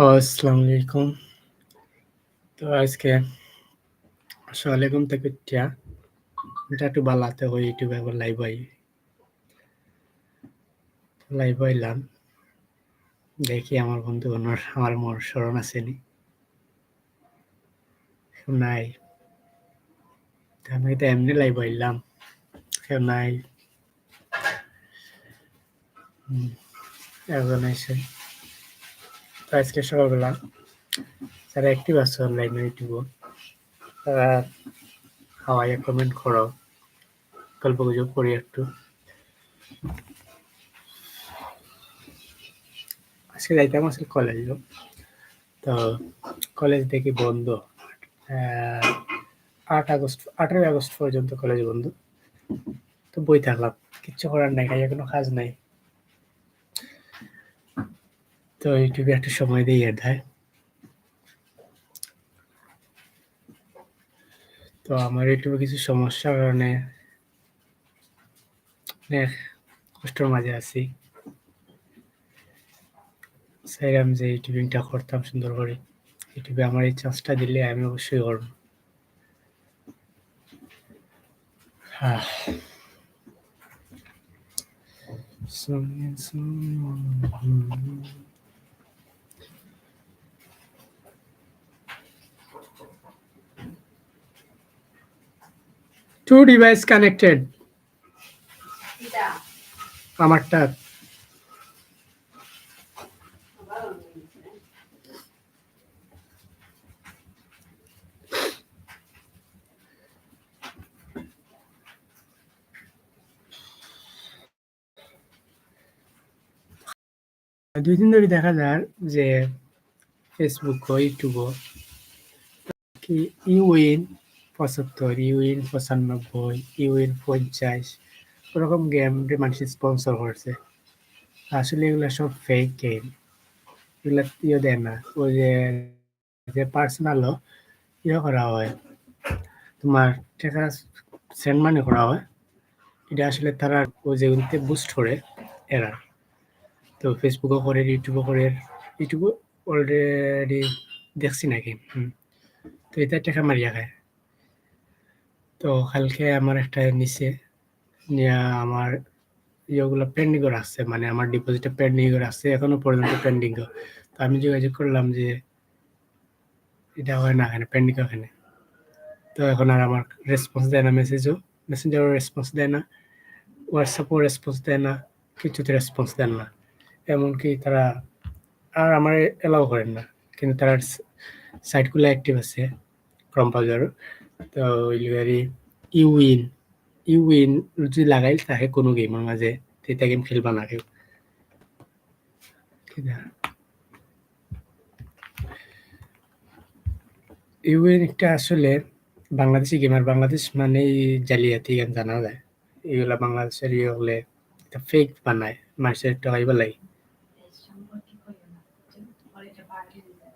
আসসালামু আলাইকুম। তো আজকে ঘুম থেকে উঠিয়া এটা একটু বালাতে হয় ইউটিউবে আবার লাইভ আই লাইভ আইলাম দেখি আমার বন্ধু ওনার আমার মোর স্মরণ আসেনি নাই। আমি তো এমনি লাইভ আইলাম কেউ নাই। একজন এসে তো আজকে সকালবেলা যারা অ্যাক্টিভ আছে অনলাইনে ইউটিউব, তারা কমেন্ট করো, গল্প গুজব করি একটু। আজকে যাইতাম আসলে কলেজ তো কলেজ দেখি বন্ধ। আট আগস্ট, আঠারোই আগস্ট পর্যন্ত কলেজ বন্ধ। তো বই থাকলাম, কিচ্ছু করার নাই কোনো কাজ নাই। তো ইউটিউবে একটু সময় এর দেয় তো আমার ইউটিউবে কিছু সমস্যার কারণে কষ্টের মাঝে আছি। চাইলাম যে ইউটিউবিংটা করতাম সুন্দর করে, ইউটিউবে আমার এই চান্সটা দিলে আমি অবশ্যই করব। হ্যাঁ। ডিভাইস কানেক্টেড আমারটা। দুই দিন ধরে দেখা যায় যে ফেসবুক ইউটিউব কি ইউইন পঁচাত্তর ইউইন পঁচানব্বই ইউইন পঞ্চাশ ওরকম গেম মানুষ স্পন্সর করছে। আসলে এগুলো সব ফেক গেম এগুলো ইয়ে দেয় না। ওই যে যে পার্সোনাল ইয়ে করা হয়। তোমার টাকা সেন্ড মানি করা হয়। এটা আসলে তারা ওই যে উনতে বুস্ট করে এরা। তো ফেসবুকও করে ইউটিউবও করে। ইউটিউব অলরেডি দেখছি নাকি হুম। তো এটা টাকা মারিয়া খায়। তো কালকে আমার একটা নিচে আমার ইয়েগুলো পেন্ডিং করে আসছে মানে আমার ডিপোজিটে পেন্ডিং করে আসছে এখনও পর্যন্ত পেন্ডিং তো আমি যোগাযোগ করলাম যে এটা হয় না এখানে পেন্ডিং এখানে তো এখন আর আমার রেসপন্স দেয় না মেসেজও মেসেঞ্জারও রেসপন্স দেয় না হোয়াটসঅ্যাপও রেসপন্স দেয় না, কিছুতে রেসপন্স দেন না। এমনকি তারা আর আমার এলাও করেন না, কিন্তু তার সাইটগুলো অ্যাক্টিভ আছে ক্রম তো ওইগুলারি ইউইন ইউইন যদি লাগাইল তাকে কোনো গেমের মাঝে তেতিয়া গেম খেলবা না কেউ ইউইন একটা আসলে বাংলাদেশি গেমার বাংলাদেশ মানে জালিয়াতি গান জানা যায়। এগুলা বাংলাদেশের ইয়ে হলে ফেক বানায় মানুষের টাকাই বেলাই সম্পর্কে কইও না তোমার এটা পাঠিয়ে দিবে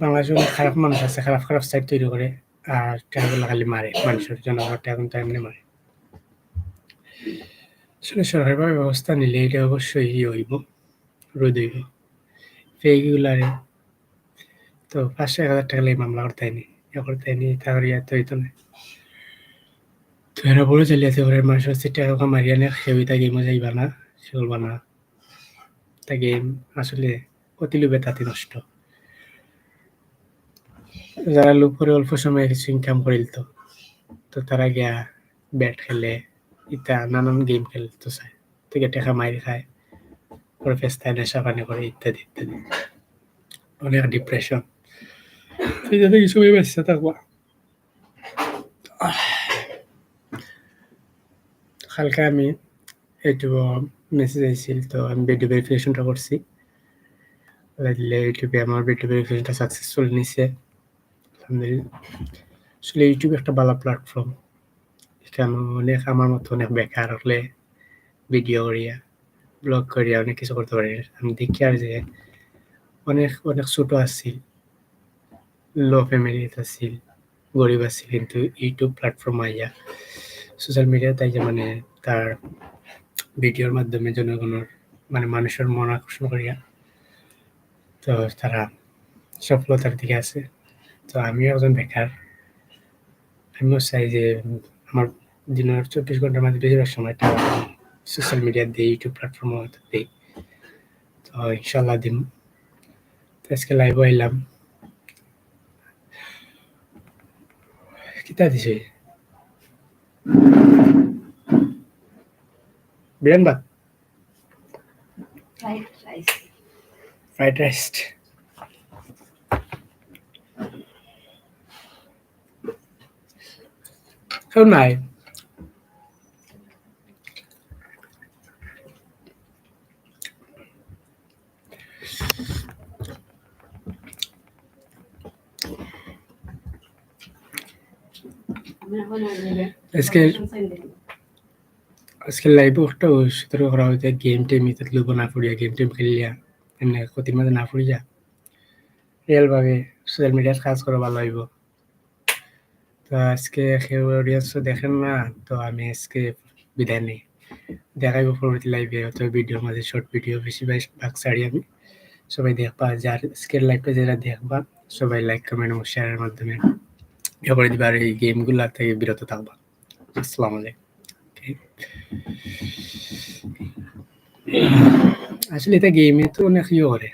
বাংলাদেশে খারাপ মানুষ আছে, খারাপ খারাপ সাইট তৈরি করে, আর খালি মারে, মানুষের জনগণ এখন তো মারে। আসলে সরকারিভাবে ব্যবস্থা নিলে এটা অবশ্যই ইয়ে হইব রোদ হইব। তো পাঁচশো এক হাজার টাকা লাগে মামলা করতে হয়নি ইয়ে করতে হয়নি তারপরে ইয়ে তো হইতো না। তো এরা বড় চালিয়ে আছে ঘরের মানুষ হচ্ছে টাকা মারিয়া নে সেবিতা গেমও যাইবা না চলবা না তা গেম আসলে অতি লোভে তাতে নষ্ট। যারা লোক করে অল্প সময়ে কিছু ইনকাম করিল তো তারা গিয়া ব্যাট খেলে, ইতা নানান গেম খেলতে চায়। থেকে টাকা মারি খায় পরে ফেস্তায় নেশা পানি করে, ইত্যাদি ইত্যাদি। অনেক ডিপ্রেশন তুই যাতে কিছু বেঁচে থাকবা। কালকে আমি একটু মেসেজ আইছিল তো আমি ভিডিও ভেরিফিকেশনটা করছি। ইউটিউবে আমার ভিডিও ভেরিফিকেশনটা সাকসেসফুল নিছে। আলহামদুলিল্লাহ আসলে ইউটিউব একটা ভালো প্ল্যাটফর্ম এখানে অনেক আমার মতো অনেক বেকার হলে ভিডিও করিয়া ব্লগ করিয়া অনেক কিছু করতে পারি। আমি দেখি আর যে অনেক অনেক ছোট আসছিল লো ফ্যামিলিতে আসছিল গরিব আসছিল কিন্তু ইউটিউব প্ল্যাটফর্ম আইয়া সোশ্যাল মিডিয়া তাই যে মানে তার ভিডিওর মাধ্যমে জনগণের মানে মানুষের মন আকর্ষণ করিয়া তো তারা সফলতার দিকে আছে। তো আমিও একজন বেকার। আমিও চাই যে আমার দিনের চব্বিশ ঘণ্টার মধ্যে বেশিরভাগ সময়টা সোশ্যাল মিডিয়া দিই ইউটিউব প্ল্যাটফর্মও দিই। তো ইনশাল্লাহ দিন তো আজকে লাইভ আইলাম কিতা দিছে? বিরিয়ান ভাত? ফ্রাইড রাইস ফ্রাইড রাইস কেউ নাই আজকে আজকে লাইভ করা হয়েছে গেম টেম ইত্যাদি লোক না ফুরিয়া গেম টেম খেলিয়া, এমনি ক্ষতির মাঝে না ফুরিয়া রিয়েল ভাবে সোশ্যাল মিডিয়াত কাজ করা ভালো হইব। তো আজকে কেউ অডিয়েন্স দেখেন না, তো আমি আজকে বিদায় নেই। দেখাইব পরবর্তী লাইভে অথবা ভিডিওর মাঝে শর্ট ভিডিও বেশি ভাগ ছাড়ি আমি। সবাই দেখবা, যার আজকের লাইভটা যারা দেখবা, সবাই লাইক কমেন্ট এবং শেয়ারের মাধ্যমে করে দিবা এই গেমগুলো থেকে বিরত থাকবা। আসসালামু আলাইকুম. আসলে এটা গেমে তো অনেক ইয়ে করে।